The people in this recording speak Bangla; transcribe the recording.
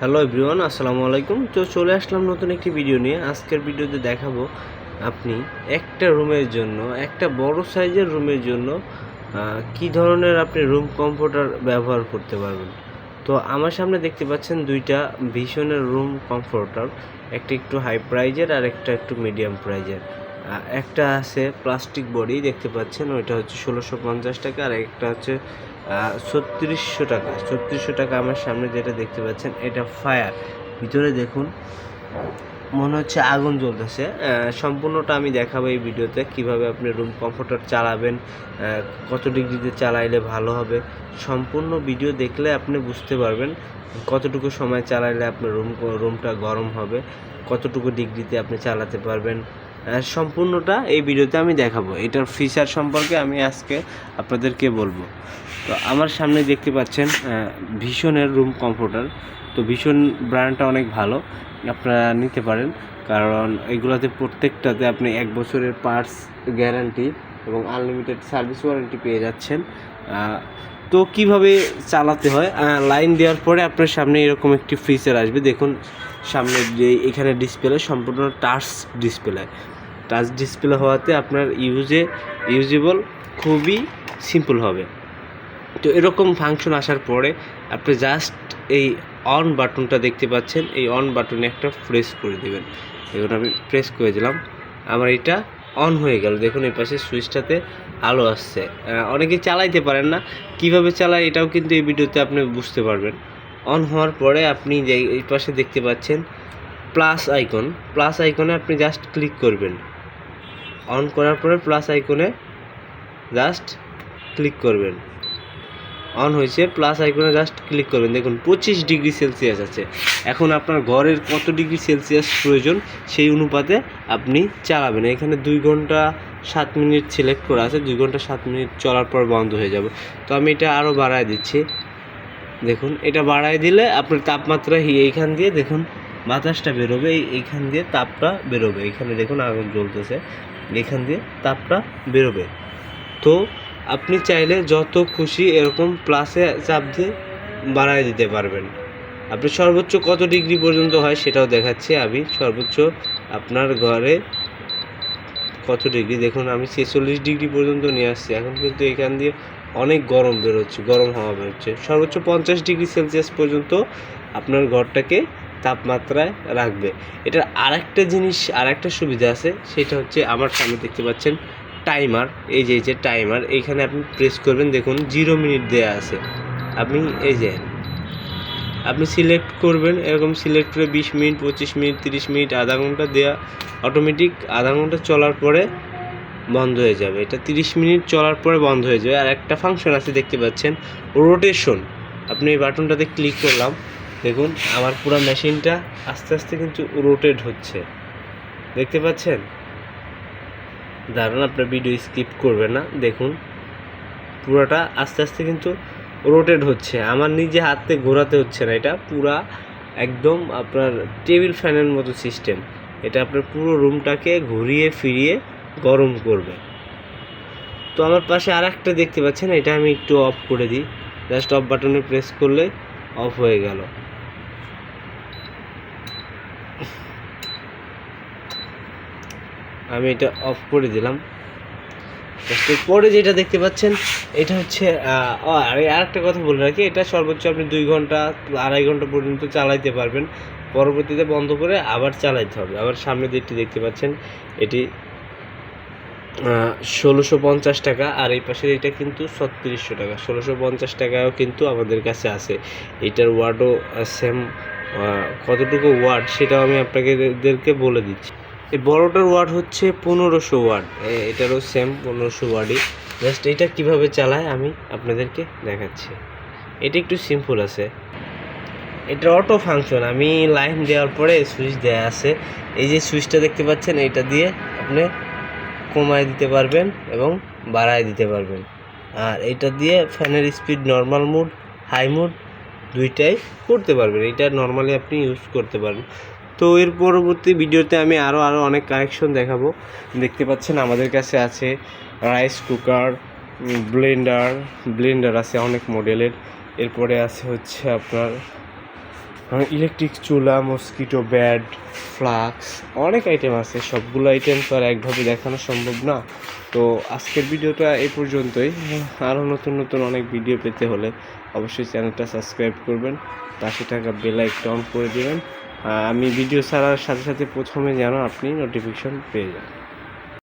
হ্যালো এভরিওয়ান আসসালামু আলাইকুম। তো চলে আসলাম নতুন একটি ভিডিও নিয়ে। আজকের ভিডিওতে দেখাবো আপনি একটা রুমের জন্য, একটা বড় সাইজের রুমের জন্য কি ধরনের আপনি রুম কমফোর্টার ব্যবহার করতে পারবেন। তো আমার সামনে দেখতে পাচ্ছেন দুইটা ভীষণের রুম কমফোর্টার একটা একটু হাই প্রাইজের আর একটা একটু মিডিয়াম প্রাইজের একটা আছে প্লাস্টিক বডি দেখতে পাচ্ছেন, ওইটা হচ্ছে ষোলোশো পঞ্চাশ টাকা, আর একটা হচ্ছে ছত্রিশশো টাকা। ছত্রিশশো টাকা আমার সামনে যেটা দেখতে পাচ্ছেন, এটা ফায়ার ভিতরে দেখুন, মনে হচ্ছে আগুন জ্বলতেছে। সম্পূর্ণটা আমি দেখাবো এই ভিডিওতে, কীভাবে আপনি রুম কমফোর্টার চালাবেন কত ডিগ্রিতে চালাইলে ভালো হবে। সম্পূর্ণ ভিডিও দেখলে আপনি বুঝতে পারবেন কতটুকু সময় চালাইলে আপনার রুম রুমটা গরম হবে, কতটুকু ডিগ্রিতে আপনি চালাতে পারবেন। সম্পূর্ণটা এই ভিডিওতে আমি দেখাবো। এটার ফিচার সম্পর্কে আমি আজকে আপনাদেরকে বলব। তো আমার সামনে দেখতে পাচ্ছেন ভীষণের রুম কমফোর্টার তো ভীষণ ব্র্যান্ডটা অনেক ভালো। আপনারা নিতে পারেন। কারণ এগুলোতে প্রত্যেকটাতে আপনি এক বছরের পার্টস গ্যারান্টি এবং আনলিমিটেড সার্ভিস ওয়ারেন্টি পেয়ে যাচ্ছেন। তো কীভাবে চালাতে হয়? লাইন দেওয়ার পরে আপনার সামনে এরকম একটি ফিচার আসবে। দেখুন, সামনে যে এখানে ডিসপ্লে সম্পূর্ণ টাচ ডিসপ্লে টাচ ডিসপ্লে হওয়াতে আপনার ইউজে ইউজেবল খুবই সিম্পল হবে। তো এরকম ফাংশন আসার পরে আপনি জাস্ট এই অন বাটনটা দেখতে পাচ্ছেন, এই অন বাটনে একটা প্রেস করে দেবেন। দেখুন আমি প্রেস করে দিলাম, আমার এটা অন হয়ে গেল। দেখুন এই পাশে সুইচটাতে আলো আসছে। অনেকে চালাইতে পারেন না। কীভাবে চালায় এটাও কিন্তু এই ভিডিওতে আপনি বুঝতে পারবেন। অন হওয়ার পরে আপনি যে এই পাশে দেখতে পাচ্ছেন প্লাস আইকন প্লাস আইকনে আপনি জাস্ট ক্লিক করবেন। অন করার পরে প্লাস আইকনে জাস্ট ক্লিক করবেন। অন হয়েছে প্লাস আইকনে জাস্ট ক্লিক করবেন। দেখুন, পঁচিশ ডিগ্রি সেলসিয়াস আছে। এখন আপনার ঘরের কত ডিগ্রি সেলসিয়াস প্রয়োজন, সেই অনুপাতে আপনি চালাবেন। এখানে দুই ঘণ্টা সাত মিনিট সিলেক্ট করা আছে, দুই ঘণ্টা সাত মিনিট চলার পর বন্ধ হয়ে যাবে। তো আমি এটা আরও বাড়ায় দিচ্ছি। দেখুন, এটা বাড়ায় দিলে আপনার তাপমাত্রা এইখান দিয়ে, দেখুন বাতাসটা বেরোবে, এই এইখান দিয়ে তাপটা বেরোবে। এখানে দেখুন আগুন জ্বলতেছে। এখান দিয়ে তাপটা বেরোবে। তো আপনি চাইলে যত খুশি এরকম প্লাসে চাপ দিয়ে বাড়ায় দিতে পারবেন। আপনি সর্বোচ্চ কত ডিগ্রি পর্যন্ত হয় সেটাও দেখাচ্ছি আমি। সর্বোচ্চ আপনার ঘরে কত ডিগ্রি দেখুন আমি ছেচল্লিশ ডিগ্রি পর্যন্ত নিয়ে আসছি। এখন কিন্তু এখান দিয়ে অনেক গরম বেরোচ্ছে, গরম হাওয়া বেরোচ্ছে। সর্বোচ্চ পঞ্চাশ ডিগ্রি সেলসিয়াস পর্যন্ত আপনার ঘরটাকে তাপমাত্রায় রাখবে। এটার আরেকটা জিনিস, আরেকটা সুবিধা আছে, সেটা হচ্ছে আমার সামনে দেখতে পাচ্ছেন টাইমার। এই যে এই যে টাইমার, এইখানে আপনি প্রেস করবেন, দেখুন জিরো মিনিট দেয়া আছে। আপনি, এই যে, আপনি সিলেক্ট করবেন, এরকম সিলেক্ট করে বিশ মিনিট, পঁচিশ মিনিট, তিরিশ মিনিট, আধা ঘণ্টা দেওয়া অটোমেটিক আধা ঘণ্টা চলার পরে বন্ধ হয়ে যাবে। এটা তিরিশ মিনিট চলার পরে বন্ধ হয়ে যাবে। আর একটা ফাংশন আছে, দেখতে পাচ্ছেন রোটেশন আপনি এই বাটনটাতে ক্লিক করলাম দেখুন, আমার পুরো মেশিনটা আস্তে আস্তে কিন্তু রোটেট হচ্ছে। দেখতে পাচ্ছেন? দাঁড়ান আপনার ভিডিও স্কিপ করবে না। দেখুন, পুরোটা আস্তে আস্তে কিন্তু রোটেট হচ্ছে। আমার নিজে হাতে ঘোরাতে হচ্ছে না এটা। পুরা একদম আপনার টেবিল ফ্যানের মতো সিস্টেম এটা আপনার পুরো রুমটাকে ঘুরিয়ে ফিরিয়ে গরম করবে। তো আমার পাশে আর একটা দেখতে পাচ্ছেন, এটা আমি একটু অফ করে দিই। জাস্ট অফ বাটনে প্রেস করলে অফ হয়ে গেল। আমি এটা অফ করে দিলাম। পরে যেটা দেখতে পাচ্ছেন, এটা হচ্ছে আর আরেকটা কথা বলে রাখি, এটা সর্বোচ্চ আপনি দুই ঘণ্টা আড়াই ঘণ্টা পর্যন্ত চালাইতে পারবেন। পরবর্তীতে বন্ধ করে আবার চালাইতে হবে। আবার সামনে দিকটি দেখতে পাচ্ছেন, এটি ষোলোশো পঞ্চাশ টাকা, আর এই পাশের এটা কিন্তু ছত্রিশশো টাকা। ষোলোশো পঞ্চাশ টাকাও কিন্তু আমাদের কাছে আছে। এটার ওয়ার্ডও সেম কতটুকু ওয়ার্ড সেটাও আমি আপনাদেরকে বলে দিচ্ছি। এই বড়টার ওয়ার্ড হচ্ছে পনেরোশো ওয়ার্ড। এটারও সেম পনেরোশো ওয়ার্ডই। জাস্ট এটা কীভাবে চালায় আমি আপনাদেরকে দেখাচ্ছি। এটা একটু সিম্পল আছে। এটা অটো ফাংশন আমি লাইন দেওয়ার পরে সুইচ দেওয়া আছে। এই যে সুইচটা দেখতে পাচ্ছেন, এটা দিয়ে আপনি কমায় দিতে পারবেন এবং বাড়ায় দিতে পারবেন। আর এটা দিয়ে ফ্যানের speed normal mode high mode দুইটাই করতে পারবেন। এটা নর্মালি আপনি ইউজ করতে পারেন তো এর পরবর্তী ভিডিওতে আমি আরও আরও অনেক কানেকশন দেখাবো। দেখতে পাচ্ছেন আমাদের কাছে আছে রাইস কুকার ব্লেন্ডার ব্লেন্ডার আছে অনেক মডেলের এরপরে আছে হচ্ছে আপনার ইলেকট্রিক চুলা মস্কিটো ব্যাড ফ্লাক্স অনেক আইটেম আছে। সবগুলো আইটেম তো আর একভাবে দেখানো সম্ভব না। তো আজকের ভিডিওটা এই পর্যন্তই। আরও নতুন নতুন অনেক ভিডিও পেতে হলে অবশ্যই চ্যানেলটা সাবস্ক্রাইব করবেন। পাশে থাকা বেল আইকটা অন করে দেবেন। আমি ভিডিও ছাড়ার সাথে সাথে প্রথমে যেন আপনি নোটিফিকেশন পেয়ে যান।